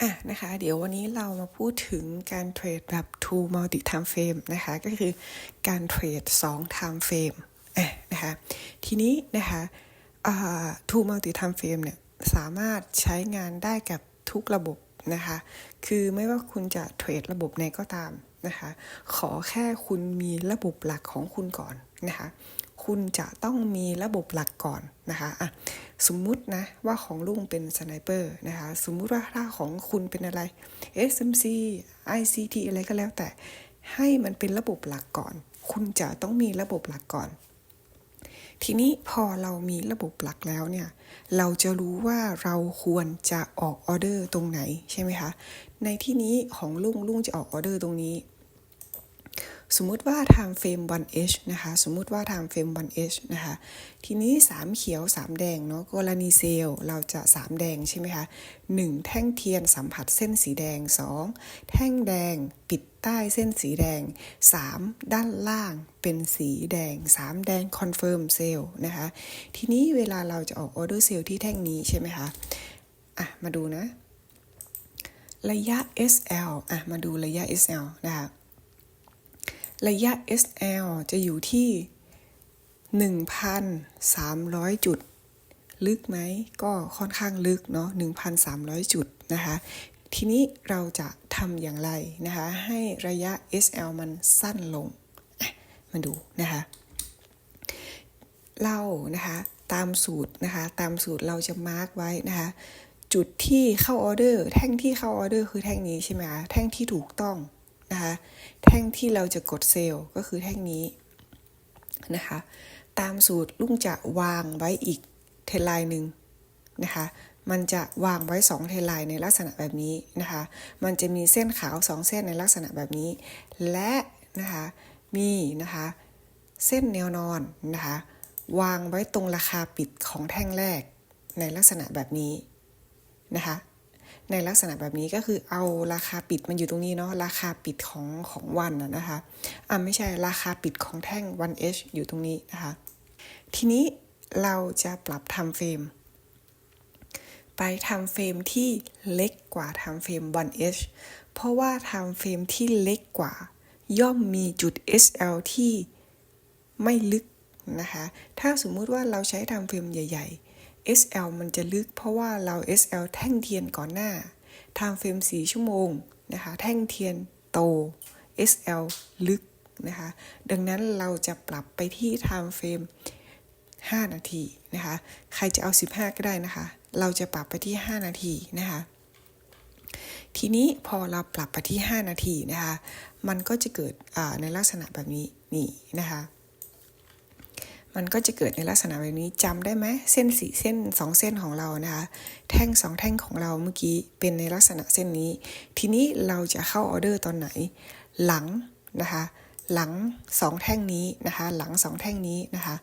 อะนะคะ เดี๋ยววันนี้เรามาพูดถึงการเทรดแบบ two multi time frame นะคะ ก็คือการเทรด2 time frame อะนะคะ ทีนี้นะคะอ่า two multi time frame เนี่ยสามารถใช้งานได้กับทุกระบบนะคะ คือไม่ว่าคุณจะเทรดระบบไหนก็ตามนะคะ ขอแค่คุณมีระบบหลักของคุณก่อนนะคะ คุณจะต้องมีระบบหลักก่อนนะคะอะสมมุตินะว่าของลุงเป็นสไนเปอร์นะคะสมมุติว่าถ้าของคุณเป็นอะไร SMC ICT อะไรก็แล้วแต่ให้มันเป็นระบบหลักก่อน คุณจะต้องมีระบบหลักก่อน ทีนี้พอเรามีระบบหลักแล้วเนี่ย เราจะรู้ว่าเราควรจะออกออเดอร์ตรงไหนใช่ไหมคะ ในที่นี้ของลุงลุงจะออกออเดอร์ตรงนี้ สมมุติว่า time frame 1h นะคะ สมมุติว่า time frame 1h นะคะ ทีนี้ 3 เขียว 3 แดงเนาะ กรณีเซลล์เราจะ 3 แดงใช่ไหมคะ 1 แท่งเทียนสัมผัสเส้นสีแดง 2 แท่งแดงปิดใต้เส้นสีแดง 3 ด้านล่างเป็นสีแดง 3 แดง confirm sale นะคะ ทีนี้เวลาเราจะออกออเดอร์เซลล์ที่แท่งนี้ใช่ไหมคะ อะ มาดูนะ ระยะ SL อะ มาดูระยะ SL นะคะ ระยะ SL จะอยู่ที่ 1,300 จุด ลึกไหม ก็ค่อนข้างลึกเนาะ 1,300 จุดนะคะ ทีนี้เราจะทำอย่างไรนะคะ ให้ระยะ SL มันสั้นลง มาดูนะคะ เรานะคะตามสูตรนะคะ ตามสูตรเราจะมาร์กไว้นะคะ จุดที่เข้าออเดอร์ แท่งที่เข้าออเดอร์คือแท่งนี้ใช่ไหมคะ แท่งที่ถูกต้อง นะคะแท่งที่เราจะกดเซลล์ก็คือแท่งนี้นะคะตามสูตรลุงจะวางไว้อีกเทรนไลน์หนึ่งนะคะมันจะวางไว้ 2 เทไลน์ในลักษณะแบบนี้นะคะ มันจะมีเส้นขาว 2 เส้นในลักษณะแบบนี้ และนะคะมีนะคะเส้นแนวนอนนะคะวางไว้ตรงราคาปิดของแท่งแรกในลักษณะแบบนี้นะคะ ในลักษณะแบบนี้ก็คือเอาราคาปิดมันอยู่ตรงนี้เนาะราคาปิดของของวันนะคะอ่าไม่ใช่ราคาปิดของแท่ง 1H อยู่ตรงนี้นะคะทีนี้เราจะปรับทำเฟรม ไปทำเฟรมที่เล็กกว่าทำเฟรม 1H เพราะว่าทำเฟรมที่เล็กกว่า ย่อมมีจุด SL ที่ไม่ลึกนะคะ ถ้าสมมุติว่าเราใช้ทำเฟรมใหญ่ ๆ SL มันจะลึกเพราะว่าเรา SL แท่งเทียนก่อนหน้าทำเฟรม4ชั่วโมงนะคะ แท่งเทียนโต SL ลึกนะคะ ดังนั้นเราจะปรับไปที่ time frame 5 นาทีนะคะ ใครจะเอา 15 ก็ได้นะคะ เราจะปรับไปที่ 5 นาทีนะคะ ทีนี้พอเราปรับไปที่ 5 นาทีนะคะ มันก็จะเกิดในลักษณะแบบนี้นี่นะคะ มันก็จะเกิดในลักษณะแบบนี้จำได้ไหมเส้นสีเส้นสองเส้นของเรานะคะ แท่งสองแท่งของเราเมื่อกี้เป็นในลักษณะเส้นนี้ ทีนี้เราจะเข้าออเดอร์ตอนไหน หลังนะคะ หลังสองแท่งนี้นะคะ หลังสองแท่งนี้นะคะ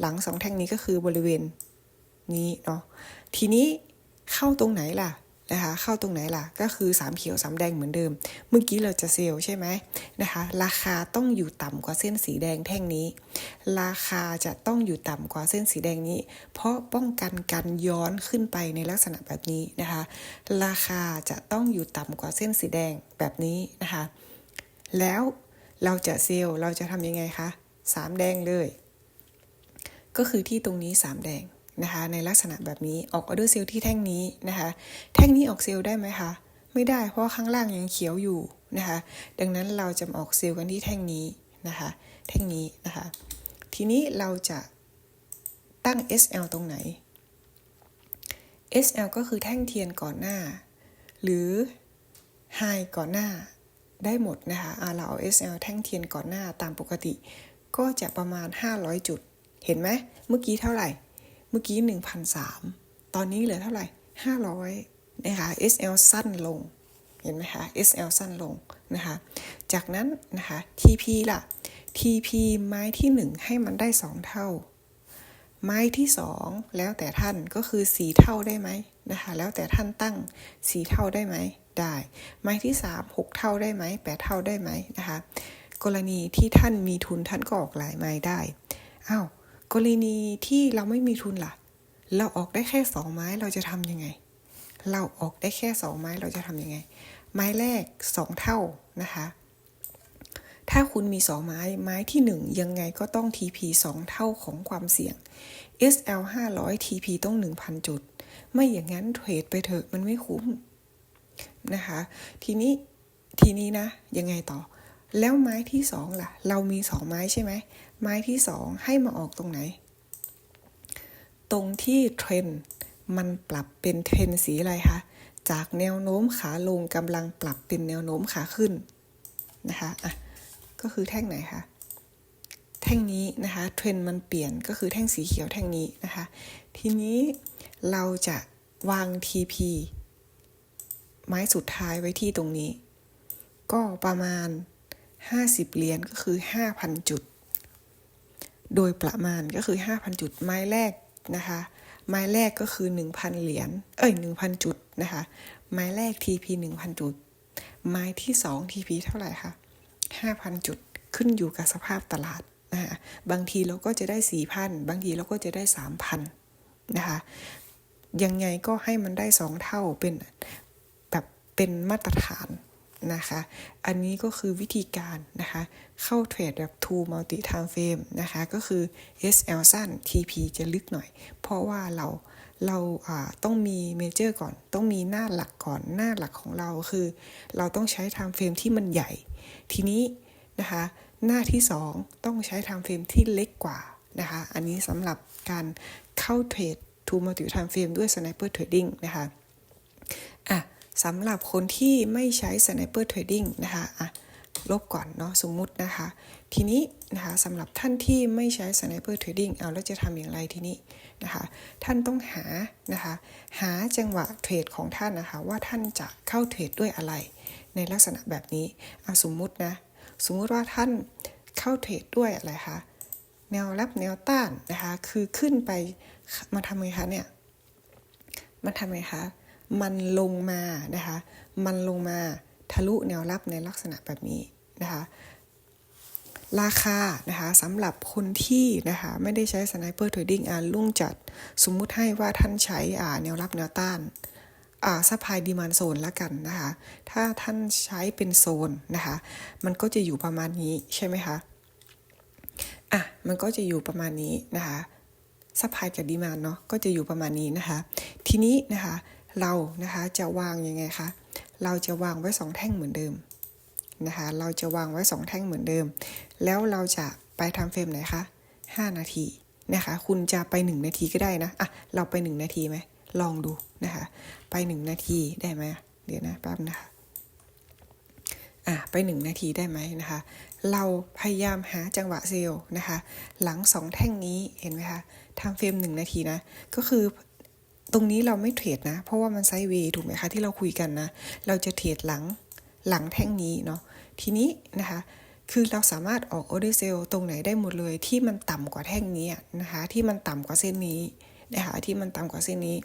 หลังสองแท่งนี้ก็คือบริเวณนี้เนาะทีนี้เข้าตรงไหนล่ะ นะคะเข้าตรงไหนล่ะ ก็คือ 3 เขียว 3 แดงเหมือนเดิม เมื่อกี้เราจะเซลล์ใช่ไหมนะคะ ราคาต้องอยู่ต่ำกว่าเส้นสีแดงแท่งนี้ ราคาจะต้องอยู่ต่ำกว่าเส้นสีแดงนี้ เพราะป้องกันการย้อนขึ้นไปในลักษณะแบบนี้นะคะ ราคาจะต้องอยู่ต่ำกว่าเส้นสีแดงแบบนี้นะคะ แล้วเราจะเซลล์เราจะทำยังไงคะสามแดงเลย ก็คือที่ตรงนี้สามแดง นะคะในลักษณะแบบนี้ออกออเดอร์เซลล์ที่แท่งนี้นะคะแท่งนี้ออกเซลล์ได้ไหมคะไม่ได้เพราะข้างล่างยังเขียวอยู่นะคะดังนั้นเราจะออกเซลล์กันที่แท่งนี้นะคะแท่งนี้นะคะทีนี้เราจะตั้ง SL ตรงไหน SL ก็คือแท่งเทียนก่อนหน้า หรือ High ก่อนหน้าได้หมดนะคะะเราเอา SL แท่งเทียนก่อนหน้าตามปกติ ก็จะประมาณ 500 จุด เห็นไหมเมื่อกี้เท่าไหร่ มื่อกี้ 1,003 ตอนนี้เหลือเท่าไหร่ 500 นะคะ SL สั้นลง เห็นไหมคะ SL สั้นลงนะคะ จากนั้นนะคะ TP ล่ะ TP ไม้ที่ 1 ให้มันได้ 2 เท่า ไม้ที่ 2 แล้วแต่ท่านก็คือ 4 เท่าได้ไหมนะคะ แล้วแต่ท่านตั้ง 4 เท่าได้ไหม ได้ ไม้ที่ 3 6 เท่าได้ไหม 8 เท่าได้ไหมนะคะ กรณีที่ท่านมีทุนท่านก็ออกหลายไม้ได้ อ้าว กรณีที่เราไม่มีทุนล่ะ เราออกได้แค่สองไม้เราจะทำยังไง เราออกได้แค่สองไม้เราจะทำยังไง ไม้แรกสองเท่านะคะ ถ้าคุณมีสองไม้ไม้ที่หนึ่งยังไงก็ต้อง TP สองเท่าของความเสี่ยง SL 500 TP ต้อง1,000 จุด ไม่อย่างนั้นเทรดไปเถอะมันไม่คุ้มนะคะ ทีนี้ทีนี้นะยังไงต่อ แล้วไม้ที่สองล่ะ เรามีสองไม้ใช่ไหม ไม้ที่สองให้มาออกตรงไหน ตรงที่เทรนมันปรับเป็นเทรนสีอะไรคะ จากแนวโน้มขาลงกำลังปรับเป็นแนวโน้มขาขึ้นนะคะอะก็คือแท่งไหนคะแท่งนี้นะคะเทรนมันเปลี่ยนก็คือแท่งสีเขียวแท่งนี้นะคะ ทีนี้เราจะวาง TP ไม้สุดท้ายไว้ที่ตรงนี้ ก็ประมาณ 50 เหรียญก็คือ 5,000 จุด โดยประมาณก็คือ 5,000 จุดไม้แรกนะคะ ไม้แรกก็คือ 1,000 เหรียญเอ้ย 1,000 จุดนะคะ ไม้แรก TP 1,000 จุด ไม้ที่ 2 TP เท่าไหร่คะ5,000 จุดขึ้นอยู่กับสภาพตลาดนะคะบางทีเราก็จะได้ 4,000 บางทีเราก็จะได้ 3,000 นะคะ ยังไงก็ให้มันได้ 2 เท่าเป็นแบบเป็นมาตรฐาน นะคะ อันนี้ก็คือวิธีการนะคะ เข้าเทรดแบบ two multi time frame นะคะ ก็คือ SL สั้น TP จะลึกหน่อย เพราะว่าเราเราต้องมีเมเจอร์ก่อน ต้องมีหน้าหลักก่อน หน้าหลักของเราคือ เราต้องใช้ time frame ที่มันใหญ่ ทีนี้นะคะ หน้าที่ 2 ต้องใช้ time frame ที่เล็กกว่านะคะ อันนี้สำหรับการเข้าเทรด two multi time frame ด้วย sniper trading นะคะ อะ สำหรับคนที่ไม่ใช้ Sniper Trading นะคะอะลบก่อนเนาะสมมุตินะคะ ทีนี้นะคะสำหรับท่านที่ไม่ใช้ Sniper Trading เอาแล้วจะทำอย่างไรทีนี้นะคะ ท่านต้องหานะคะหาจังหวะเทรดของท่านนะคะว่าท่านจะเข้าเทรดด้วยอะไร ในลักษณะแบบนี้เอาสมมุตินะสมมุติว่าท่านเข้าเทรดด้วยอะไรคะแนวรับแนวต้านนะคะคือขึ้นไปมาทำไงคะเนี่ยมันทำไงคะ มันลงมานะคะ มันลงมาทะลุแนวรับในลักษณะแบบนี้นะคะราคานะคะสำหรับคนที่นะคะไม่ได้ใช้ Sniper Trading อ่าลุ่งจัดสมมุติให้ว่าท่านใช้อ่าแนวรับแนวต้านอ่าซัพพลายดีมานโซนละกันนะคะถ้าท่านใช้เป็นโซนนะคะมันก็จะอยู่ประมาณนี้ใช่ไหมคะอะมันก็จะอยู่ประมาณนี้นะคะซัพพลายกับดีมานเนาะก็จะอยู่ประมาณนี้นะคะทีนี้นะคะ เรานะคะจะวางยังไงคะเราจะวางไว้สองแท่งเหมือนเดิมนะคะเราจะวางไว้สองแท่งเหมือนเดิม แล้วเราจะไปทำเฟรมไหนคะ5 นาทีนะคะ คุณจะไป 1 นาทีก็ได้นะอะเราไป 1 นาทีไหมลองดูนะคะ ไป 1 นาทีได้ไหมเดี๋ยวนะแป๊บนะคะอะไป 1 นาทีได้ไหมนะคะ เราพยายามหาจังหวะเซลล์นะคะ หลัง 2 แท่งนี้เห็นไหมคะทำเฟรม 1 นาทีนะ ก็คือ ตรงนี้เราไม่เทรดนะ เพราะว่ามันไซด์เวย์ถูกไหมคะที่เราคุยกันนะ เราจะเทรดหลังหลังแท่งนี้เนาะทีนี้นะคะคือเราสามารถออกออเดอร์เซลตรงไหนได้หมดเลยที่มันต่ำกว่าแท่งนี้นะคะที่มันต่ำกว่าเส้นนี้นะคะที่มันต่ำกว่าเส้นนี้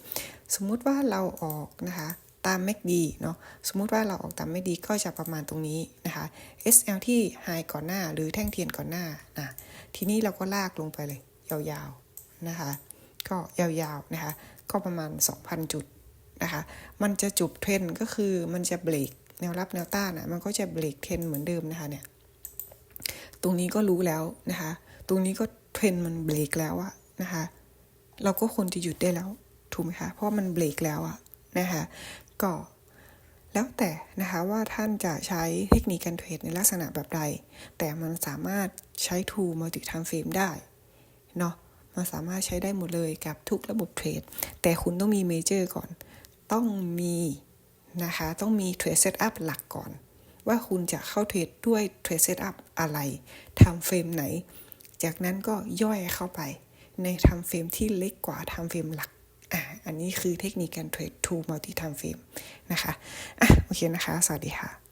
สมมุติว่าเราออกนะคะตาม MACD เนาะสมมุติว่าเราออกตาม MACD ก็จะประมาณตรงนี้นะคะ SL ที่ High ก่อนหน้าหรือแท่งเทียนก่อนหน้านะทีนี้เราก็ลากลงไปเลย ยาวๆนะคะ ก็ยาวๆนะคะ ก็ประมาณ 2,000 จุดนะคะ มันจะจุบเทรนก็คือมันจะเบรกแนวรับแนวต้านอะมันก็จะเบรกเทรนเหมือนเดิมนะคะเนี่ย ตรงนี้ก็รู้แล้วนะคะ ตรงนี้ก็เทรนมันเบรกแล้วอะนะคะ เราก็ควรจะหยุดได้แล้วถูกไหมคะ เพราะมันเบรกแล้วอะนะคะ ก็แล้วแต่นะคะว่าท่านจะใช้เทคนิคการเทรดในลักษณะแบบใด แต่มันสามารถใช้ Tool Multi Time Frame ได้เนาะ มันสามารถใช้ได้หมดเลยกับทุกระบบเทรด แต่คุณต้องมีเมเจอร์ก่อน ต้องมีนะคะ ต้องมีเทรดเซตอัพหลักก่อน ว่าคุณจะเข้าเทรดด้วยเทรดเซตอัพอะไรทำเฟรมไหน จากนั้นก็ย่อยเข้าไป ในทำเฟรมที่เล็กกว่าทำเฟรมหลักอะอันนี้คือเทคนิคการเทรด to multi time frame นะคะอะโอเคนะคะ สวัสดีค่ะ